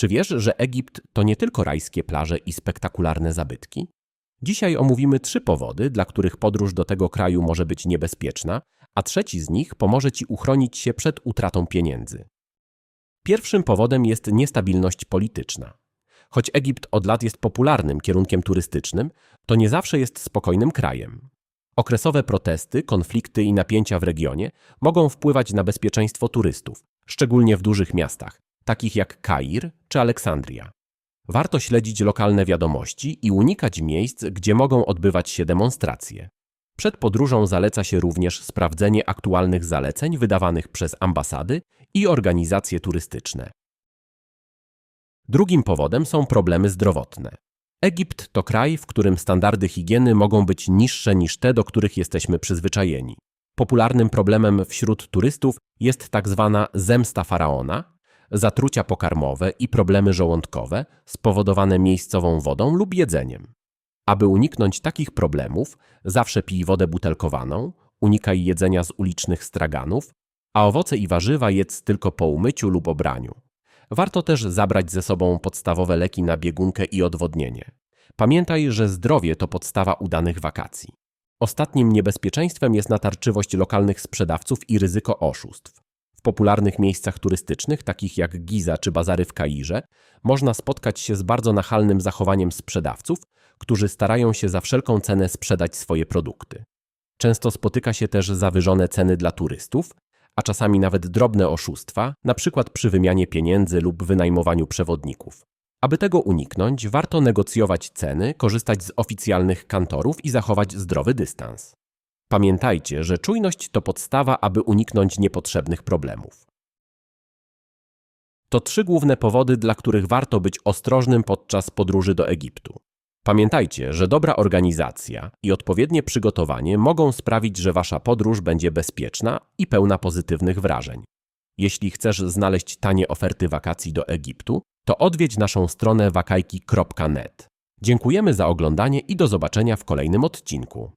Czy wiesz, że Egipt to nie tylko rajskie plaże i spektakularne zabytki? Dzisiaj omówimy trzy powody, dla których podróż do tego kraju może być niebezpieczna, a trzeci z nich pomoże Ci uchronić się przed utratą pieniędzy. Pierwszym powodem jest niestabilność polityczna. Choć Egipt od lat jest popularnym kierunkiem turystycznym, to nie zawsze jest spokojnym krajem. Okresowe protesty, konflikty i napięcia w regionie mogą wpływać na bezpieczeństwo turystów, szczególnie w dużych miastach, takich jak Kair czy Aleksandria. Warto śledzić lokalne wiadomości i unikać miejsc, gdzie mogą odbywać się demonstracje. Przed podróżą zaleca się również sprawdzenie aktualnych zaleceń wydawanych przez ambasady i organizacje turystyczne. Drugim powodem są problemy zdrowotne. Egipt to kraj, w którym standardy higieny mogą być niższe niż te, do których jesteśmy przyzwyczajeni. Popularnym problemem wśród turystów jest tak zwana zemsta faraona, zatrucia pokarmowe i problemy żołądkowe spowodowane miejscową wodą lub jedzeniem. Aby uniknąć takich problemów, zawsze pij wodę butelkowaną, unikaj jedzenia z ulicznych straganów, a owoce i warzywa jedz tylko po umyciu lub obraniu. Warto też zabrać ze sobą podstawowe leki na biegunkę i odwodnienie. Pamiętaj, że zdrowie to podstawa udanych wakacji. Ostatnim niebezpieczeństwem jest natarczywość lokalnych sprzedawców i ryzyko oszustw. W popularnych miejscach turystycznych, takich jak Giza czy bazary w Kairze, można spotkać się z bardzo nachalnym zachowaniem sprzedawców, którzy starają się za wszelką cenę sprzedać swoje produkty. Często spotyka się też zawyżone ceny dla turystów, a czasami nawet drobne oszustwa, np. przy wymianie pieniędzy lub wynajmowaniu przewodników. Aby tego uniknąć, warto negocjować ceny, korzystać z oficjalnych kantorów i zachować zdrowy dystans. Pamiętajcie, że czujność to podstawa, aby uniknąć niepotrzebnych problemów. To trzy główne powody, dla których warto być ostrożnym podczas podróży do Egiptu. Pamiętajcie, że dobra organizacja i odpowiednie przygotowanie mogą sprawić, że wasza podróż będzie bezpieczna i pełna pozytywnych wrażeń. Jeśli chcesz znaleźć tanie oferty wakacji do Egiptu, to odwiedź naszą stronę wakajki.net. Dziękujemy za oglądanie i do zobaczenia w kolejnym odcinku.